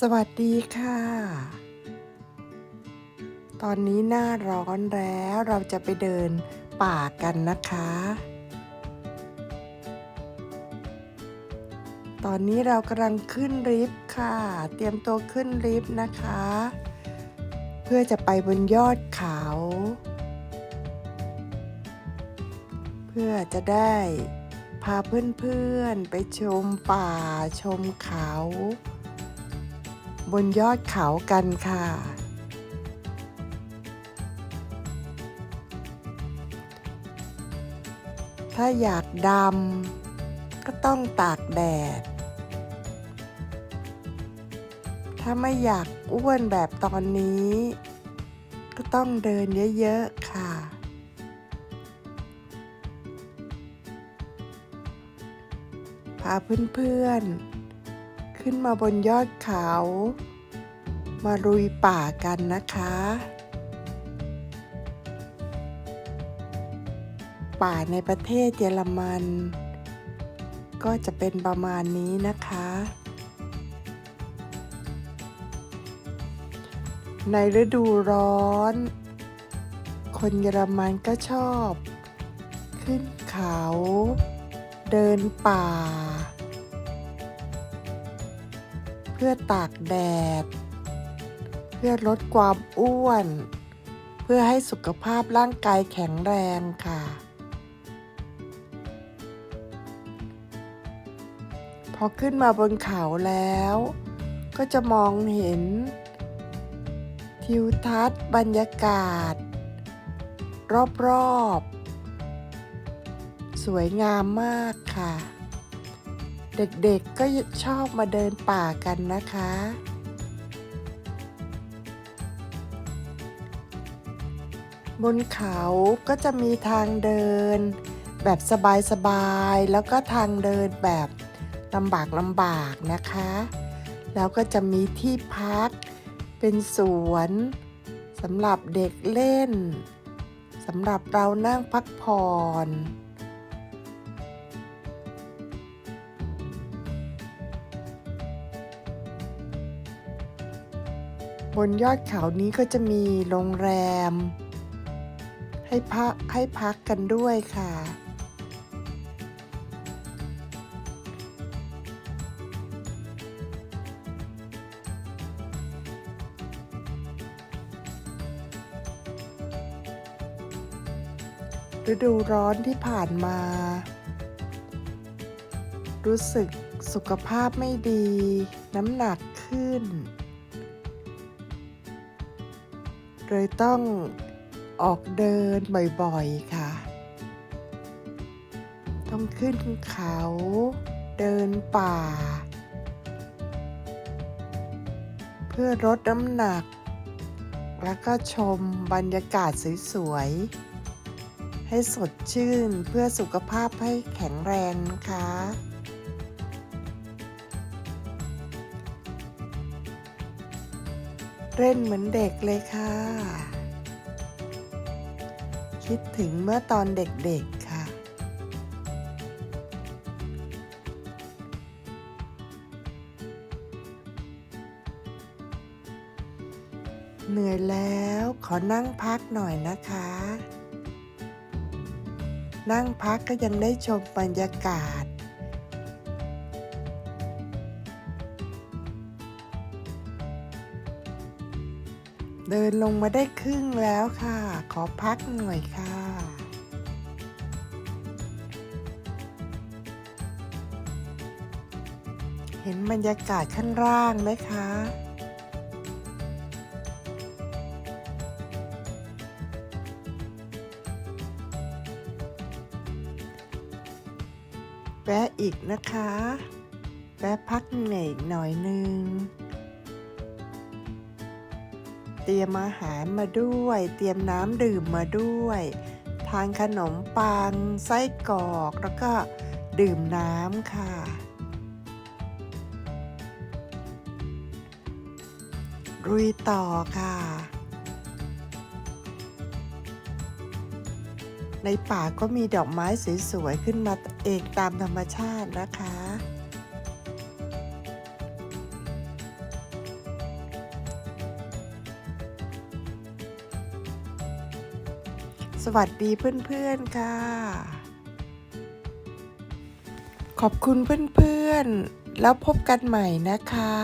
สวัสดีค่ะ ตอนนี้หน้าร้อนแล้วเราจะไปเดินป่ากันนะคะ ตอนนี้เรากำลังขึ้นลิฟต์ค่ะ เตรียมตัวขึ้นลิฟต์นะคะ เพื่อจะไปบนยอดเขา เพื่อจะได้พาเพื่อนๆไปชมป่าชมเขา บนยอดเขากันค่ะ ถ้าอยากดำก็ต้องตากแดด ถ้าไม่อยากอ้วนแบบตอนนี้ ก็ต้องเดินเยอะๆค่ะพาเพื่อนๆ ขึ้นมาบนยอดเขา มาลุยป่ากันนะคะ ป่าในประเทศเยอรมัน ก็จะเป็นประมาณนี้นะคะ ในฤดูร้อน คนเยอรมันก็ชอบ ขึ้นเขา เดินป่า พื่อตากแดด เพื่อลดความอ้วน เพื่อให้สุขภาพร่างกายแข็งแรงค่ะ พอขึ้นมาบนเขาแล้ว ก็จะมองเห็น ทิวทัศน์บรรยากาศ รอบๆ สวยงามมากค่ะ เด็กๆก็ชอบมาเดินป่ากันนะคะ บนเขาก็จะมีทางเดิน แบบสบายๆ แล้วก็ทางเดินแบบลำบากลำบากนะคะ แล้วก็จะมีที่พัก เป็นสวนสำหรับเด็กเล่นสำหรับเรานั่งพักผ่อน บนยอดเขานี้ก็จะมีโรงแรม ให้พักให้พักกันด้วยค่ะ ฤดูร้อนที่ผ่านมา รู้สึกสุขภาพไม่ดี น้ำหนักขึ้น เลยต้องออกเดินบ่อยๆค่ะ ต้องขึ้นเขาเดินป่า เพื่อลดน้ำหนัก แล้วก็ชมบรรยากาศสวยๆให้สดชื่นเพื่อสุขภาพให้แข็งแรงนะคะ เล่นเหมือนเด็กเลยค่ะ คิดถึงเมื่อตอนเด็กๆค่ะ เหนื่อยแล้วขอนั่งพักหน่อยนะคะ นั่งพักก็ยังได้ชมบรรยากาศ เดินลงมาได้ครึ่งแล้วค่ะ ขอพักหน่อยค่ะเห็นบรรยากาศข้างล่างไหมคะ แวะอีกนะคะ แวะพักเหนื่อยหน่อยนึง เตรียมอาหารมาด้วย เตรียมน้ำดื่มมาด้วย ทานขนมปังไส้กรอก แล้วก็ดื่มน้ำค่ะ รุยต่อค่ะ ในป่าก็มีดอกไม้สวยๆ ขึ้นมาเองตามธรรมชาตินะคะ สวัสดีเพื่อนๆค่ะ ขอบคุณเพื่อนๆ แล้วพบกันใหม่นะคะ